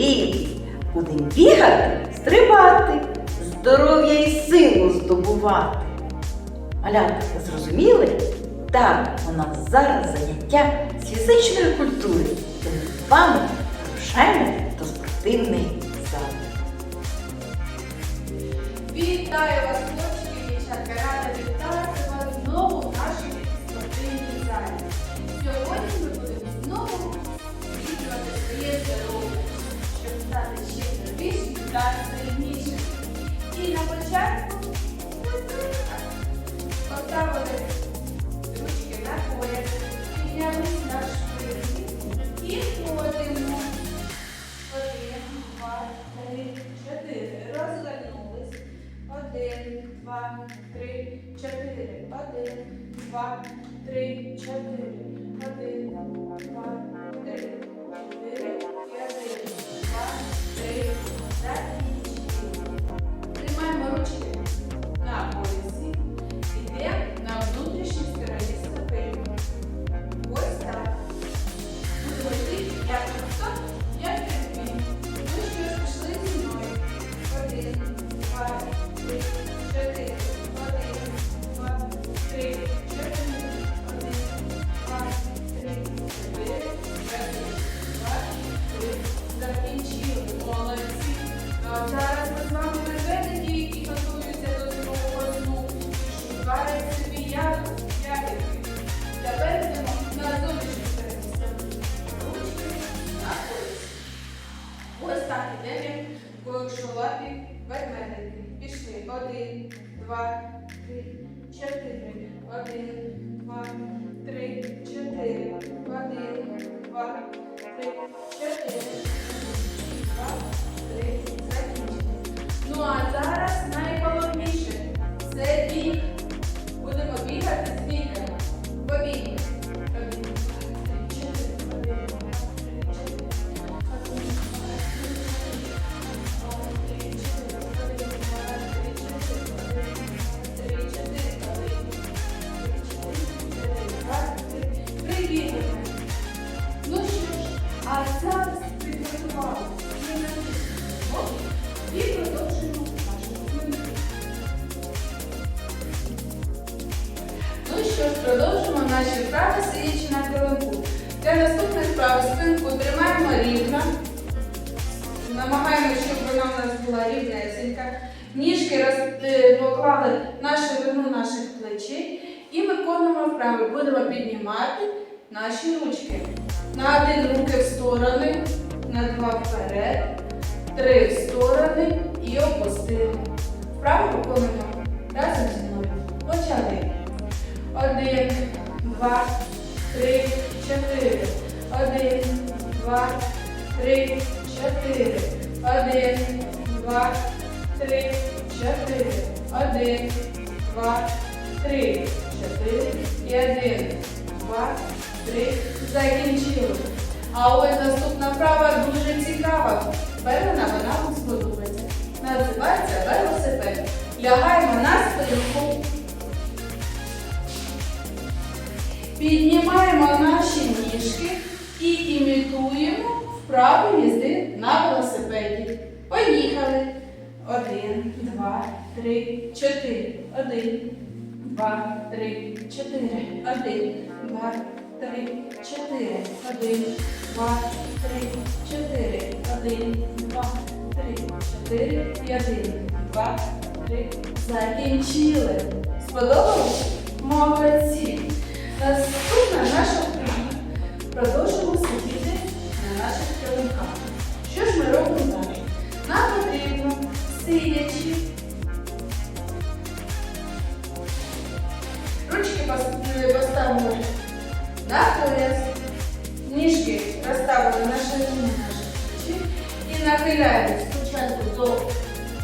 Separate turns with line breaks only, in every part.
хворіти, будемо бігати, стрибати, здоров'я і силу здобувати. Малятка, зрозуміли? Так, у нас зараз заняття з фізичної культури. Тому з вами рушаємо до спортивної зали.
Вітаю вас, хлопчики, дівчатка, рада вітати вас знову в нашій спортивній залі. Сьогодні ми будемо знову відвідувати своє здоров'я, стати ще здоровішим та сильнішим. І на початку поставили ручки на пояс, підняли наш шпиль і ходимо. Один, два, три, чотири. Розвернулись. Один, два, три, чотири. Один, два, три, 4, 1, 2, Намагаємося, щоб вона у нас була рівнесенька. Ніжки роз, е, поклали на ширину наших плечей і виконуємо вправи. Будемо піднімати наші ручки. На один руки в сторони, на два вперед, три в сторони і опустили. Вправо виконуємо Закінчили. А ось наступна вправа дуже цікава. Певна вона сподобається. Називається велосипед. Лягаємо на спинку. Піднімаємо наші ніжки і імітуємо вправу їзди на велосипеді. Поїхали. Один, два, три, чотири. Один, два, три, чотири. Один, два, три, чотири. Один, два, три, чотири. Один, два, три, чотири. Один, два, три. Закінчили. Сподобалось? Молодці. Наступна наша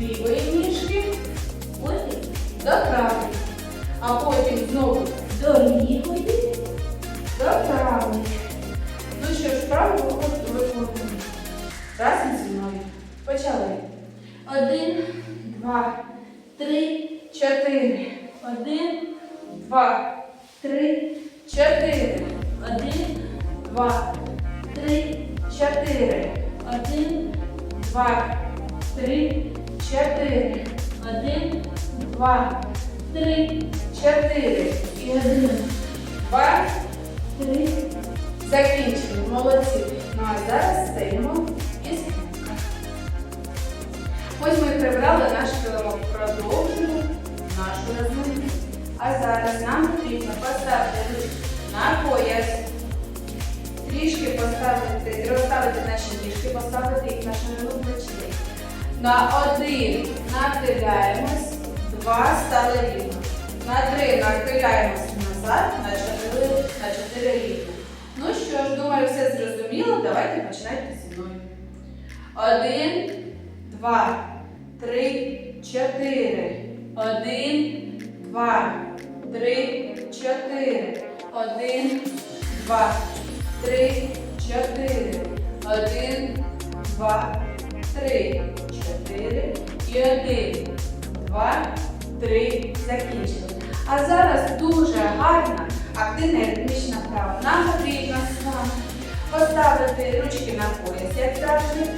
лівої ніжки, потім до правої, а потім знову до лівої, до правої. Ну що ж, праву виходить виконуємо. Разом зі мною. Почали. Один, два, три, чотири. Один, два, три, чотири. Один, два, три, чотири. Один, два, три, чотири. Один, два, три, чотири. І один, два, три. Закінчили. Молодці. Ну а зараз стаємо і спинка. Ось ми прибрали наш килимок. Продовжуємо нашу розминку. А зараз нам потрібно поставити на пояс. Трішки поставити, розставити наші ніжки, поставити їх на ширину плечей. На один нахиляємось, два стали рівно. На три нахиляємось назад, на чотири, на чотири рівно. Ну що ж, думаю, все зрозуміло. Давайте починайте зі мною. Один, два, три, чотири. Один, два, три, чотири. Один, два, три, чотири. Один, два, три, чотири. І один, два, три. Закінчили. А зараз дуже гарна, активна ритмічна вправа. Нам потрібно з вами поставити ручки на пояс, як завжди.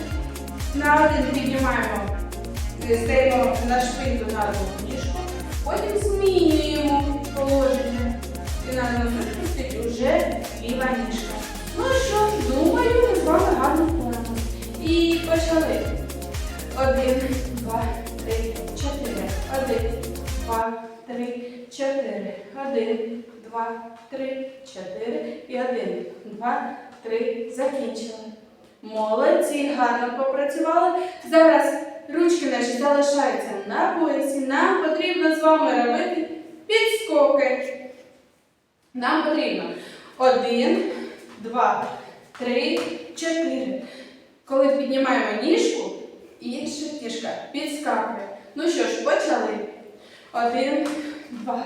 На один піднімаємо, е, стаємо на шпинку на одну ніжку, потім змінюємо положення. І на стоїть уже ліва ніжка. Один, два, три, чотири. Один, два, три, чотири. Один, два, три, чотири. І один, два, три. Закінчили. Молодці, гарно попрацювали. Зараз ручки наші залишаються на поясі. Нам потрібно з вами робити підскоки. Нам потрібно один, два, три, чотири. Коли піднімаємо ніжку, інша ніжка підскакує. Ну що ж, почали. Один, два,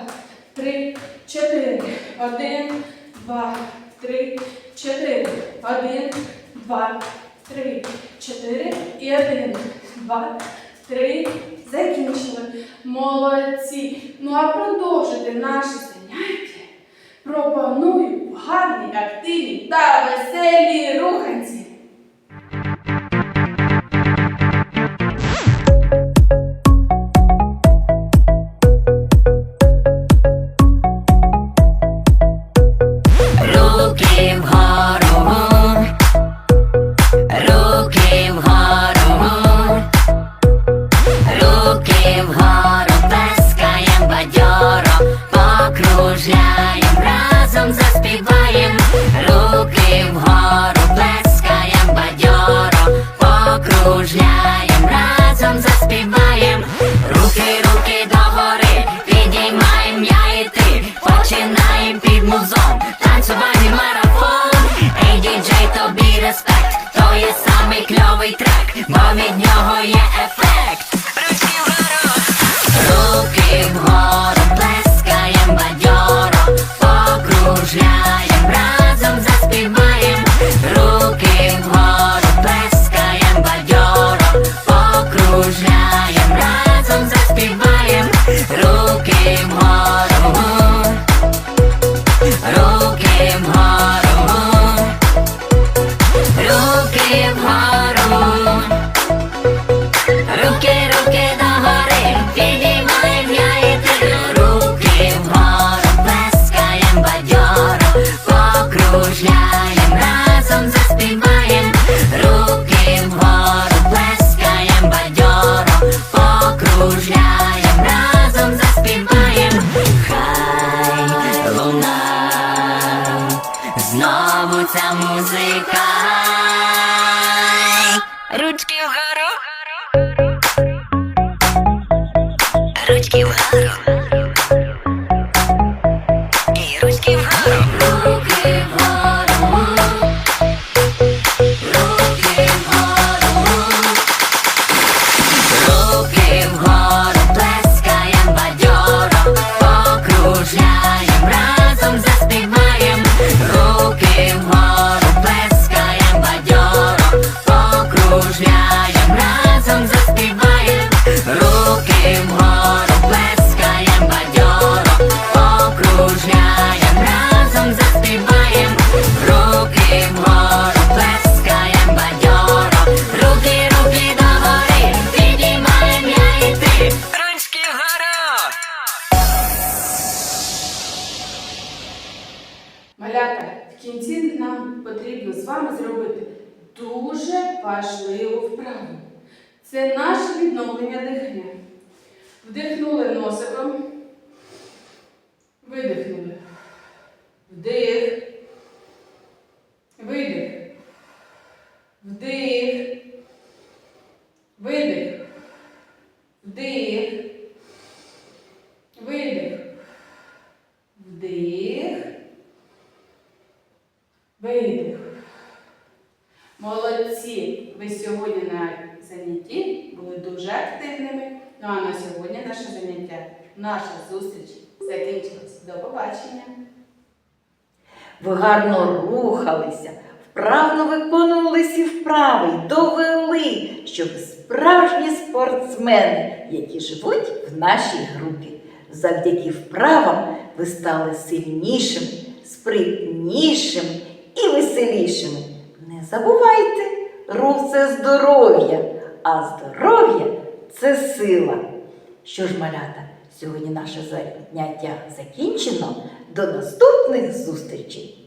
три, чотири. Один, два, три, чотири. Один, два, три, чотири. І один, два, три. Закінчили. Молодці. Ну а продовжити наші заняття пропоную в гарній, активній та веселій
руки вгору, Ручки вгору. Ручки вгору. І ручки вгору. Руки вгору. Руки вгору. Руки вгору, плескаєм бадьоро, покружляєм,
важливу вправу. Це наше відновлення дихання. Вдихнули носиком. Видихнули. Вдих. Видих. Вдих. Видих. Вдих. Видих. Вдих. Видих. Молодці! Ви сьогодні на занятті були дуже активними. Ну а на сьогодні наше заняття, наша зустріч закінчилась. До побачення!
Ви гарно рухалися, вправно виконували всі вправи й довели, що ви справжні спортсмени, які живуть в нашій групі. Завдяки вправам ви стали сильнішими, спритнішими і веселішими. Не забувайте, рух це здоров'я, а здоров'я це сила. Що ж, малята, сьогодні наше заняття закінчено. До наступних зустрічей!